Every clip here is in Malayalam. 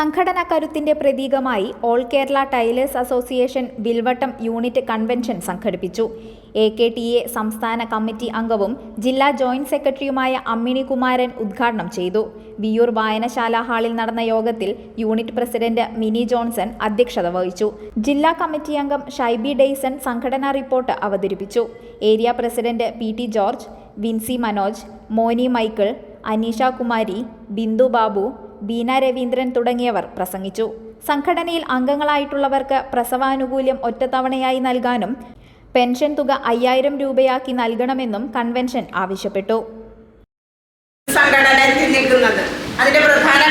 സംഘടനാ കരുത്തിന്റെ പ്രതീകമായി all Kerala tailors association Vilvattam unit convention സംഘടിപ്പിച്ചു. എ കെ ടി എ സംസ്ഥാന കമ്മിറ്റി അംഗവും ജില്ലാ ജോയിന്റ് സെക്രട്ടറിയുമായ അമ്മിണി കുമാരൻ ഉദ്ഘാടനം ചെയ്തു. വിയൂർ വായനശാല ഹാളിൽ നടന്ന യോഗത്തിൽ യൂണിറ്റ് പ്രസിഡന്റ് മിനി ജോൺസൺ അധ്യക്ഷത വഹിച്ചു. ജില്ലാ കമ്മിറ്റി അംഗം ഷൈബി ഡെയ്സൺ സംഘടനാ റിപ്പോർട്ട് അവതരിപ്പിച്ചു. Area president P T George Vincy Manoj Moni Michael Aneesha Kumari Bindu Babu Beena Raveendran തുടങ്ങിയവർ പ്രസംഗിച്ചു. സംഘടനയിൽ അംഗങ്ങളായിട്ടുള്ളവർക്ക് പ്രസവാനുകൂല്യം ഒറ്റത്തവണയായി നൽകാനും പെൻഷൻ തുക അയ്യായിരം രൂപയാക്കി നൽകണമെന്നും കൺവെൻഷൻ ആവശ്യപ്പെട്ടു. സംഘടന നിൽക്കുന്നത് അതിന്റെ പ്രധാന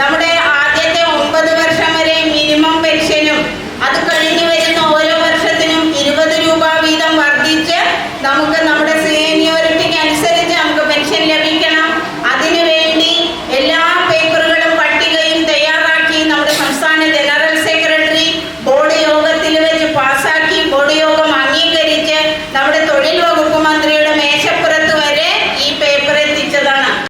നമ്മുടെ